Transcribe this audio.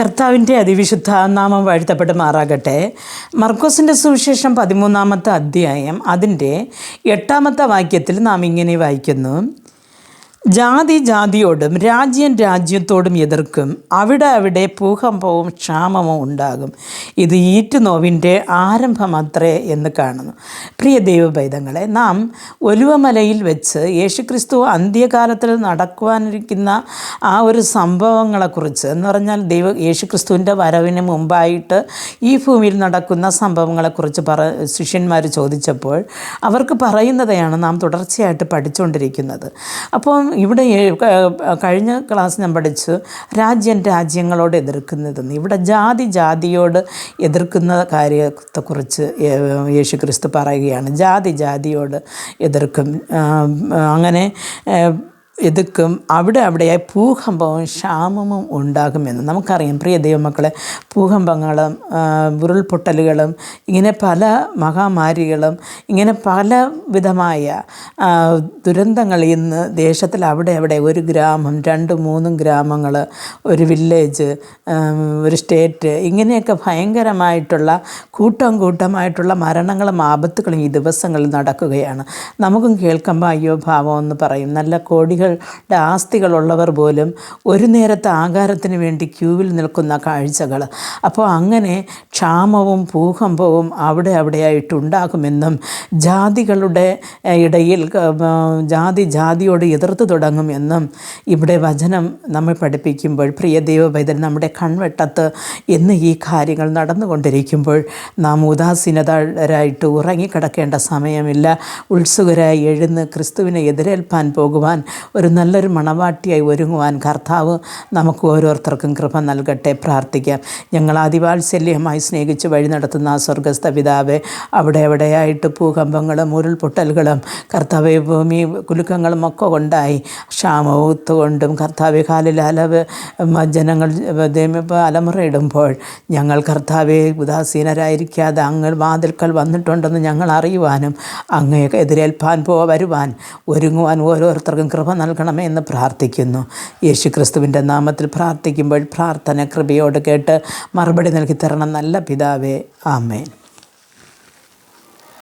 കർത്താവിന്റെ അതിവിശുദ്ധ നാമം വാഴ്ത്തപ്പെട്ട് മാറാകട്ടെ. മർക്കോസിന്റെ സുവിശേഷം പതിമൂന്നാമത്തെ അധ്യായം അതിന്റെ എട്ടാമത്തെ വാക്യത്തിൽ നാം ഇങ്ങനെ വായിക്കുന്നു. ജാതി ജാതിയോടും രാജ്യം രാജ്യത്തോടും എതിർക്കും. അവിടെ അവിടെ ഭൂകമ്പവും ക്ഷാമവും ഉണ്ടാകും. ഇത് ഈറ്റുനോവിന്റെ ആരംഭമത്രേ എന്ന് കാണുന്നു. പ്രിയ ദൈവഭൈതങ്ങളെ നാം ഒലുവമലയിൽ വെച്ച് യേശുക്രിസ്തു അന്ത്യകാലത്തിൽ നടക്കുവാനിരിക്കുന്ന ആ ഒരു സംഭവങ്ങളെക്കുറിച്ച് എന്ന് പറഞ്ഞാൽ ദൈവ യേശുക്രിസ്തുവിന്റെ വരവിന് മുമ്പായിട്ട് ഈ ഭൂമിയിൽ നടക്കുന്ന സംഭവങ്ങളെക്കുറിച്ച് പറ ശിഷ്യന്മാർ ചോദിച്ചപ്പോൾ അവർക്ക് പറയുന്നതെയാണ് നാം തുടർച്ചയായിട്ട് പഠിച്ചുകൊണ്ടിരിക്കുന്നത്. അപ്പം ഇവിടെ കഴിഞ്ഞ ക്ലാസ് ഞാൻ പഠിച്ചു രാജ്യം രാജ്യങ്ങളോട് എതിർക്കുന്നതെന്ന് ഇവിടെ ജാതി ജാതിയോട് എതിർക്കുന്ന കാര്യത്തെക്കുറിച്ച് യേശു ക്രിസ്തു പറയുകയാണ്. ജാതി ജാതിയോട് എതിർക്കും. അങ്ങനെ ഏ, എതിർക്കും അവിടെ അവിടെയായി ഭൂകമ്പവും ക്ഷാമവും ഉണ്ടാകുമെന്ന് നമുക്കറിയാം. പ്രിയ ദൈവമക്കളെ ഭൂകമ്പങ്ങളും ഉരുൾപൊട്ടലുകളും ഇങ്ങനെ പല മഹാമാരികളും ഇങ്ങനെ പല വിധമായ ദുരന്തങ്ങൾ ഇന്ന് ദേശത്തിൽ അവിടെ അവിടെ ഒരു ഗ്രാമം രണ്ട് മൂന്നും ഗ്രാമങ്ങൾ ഒരു വില്ലേജ് ഒരു സ്റ്റേറ്റ് ഇങ്ങനെയൊക്കെ ഭയങ്കരമായിട്ടുള്ള കൂട്ടം കൂട്ടമായിട്ടുള്ള മരണങ്ങളും ആപത്തുകളും ഈ ദിവസങ്ങളിൽ നടക്കുകയാണ്. നമുക്കും കേൾക്കുമ്പോൾ അയ്യോ ഭാവം എന്ന് പറയും. നല്ല കോടികളുടെ ആസ്തികളുള്ളവർ പോലും ഒരു നേരത്തെ ആകാരത്തിന് വേണ്ടി ക്യൂവിൽ നിൽക്കുന്ന കാഴ്ചകൾ. അപ്പോൾ അങ്ങനെ ക്ഷാമവും ഭൂകമ്പവും അവിടെ അവിടെയായിട്ടുണ്ടാകുമെന്നും ജാതികളുടെ ഇടയിൽ ജാതി ജാതിയോട് എതിർത്ത് തുടങ്ങുമെന്നും ഇവിടെ വചനം നമ്മൾ പഠിപ്പിക്കുമ്പോൾ പ്രിയ ദൈവഭൈതൻ നമ്മുടെ കൺവെട്ടത്ത് എന്ന് ഈ കാര്യങ്ങൾ നടന്നുകൊണ്ടിരിക്കുമ്പോൾ നാം ഉദാസീനതരായിട്ട് ഉറങ്ങിക്കിടക്കേണ്ട സമയമില്ല. ഉത്സുകരായി എഴുന്ന് ക്രിസ്തുവിനെ എതിരേൽപ്പാൻ പോകുവാൻ ഒരു നല്ലൊരു മണവാട്ടിയായി ഒരുങ്ങുവാൻ കർത്താവ് നമുക്ക് ഓരോരുത്തർക്കും കൃപ നൽകട്ടെ പ്രാർത്ഥിക്കാം. ഞങ്ങൾ അതിവാത്സല്യമായി സ്നേഹിച്ച് വഴി നടത്തുന്ന ആ സ്വർഗസ്ഥ പിതാവെ അവിടെ എവിടെയായിട്ട് ഭൂകമ്പങ്ങളും ഉരുൾപൊട്ടലുകളും കർത്താവ് ഭൂമി കുലുക്കങ്ങളും ഒക്കെ ഉണ്ടായി ക്ഷാമത്ത് കൊണ്ടും കർത്താവ് കാലിൽ അലവ് ജനങ്ങൾ അലമുറയിടുമ്പോൾ ഞങ്ങൾ കർത്താവെ ഉദാസീനരായിരിക്കാതെ അങ്ങ് വാതിൽക്കൽ വന്നിട്ടുണ്ടെന്ന് ഞങ്ങൾ അറിയുവാനും അങ്ങയെ എതിരേൽപ്പാൻ പോ വരുവാൻ ഒരുങ്ങുവാൻ ഓരോരുത്തർക്കും കൃപ നൽകണമേ എന്ന് പ്രാർത്ഥിക്കുന്നു. യേശു ക്രിസ്തുവിന്റെ നാമത്തിൽ പ്രാർത്ഥിക്കുമ്പോൾ പ്രാർത്ഥന കൃപയോട് കേട്ട് മറുപടി നൽകി തരണം നല്ല പിതാവേ. ആമേൻ.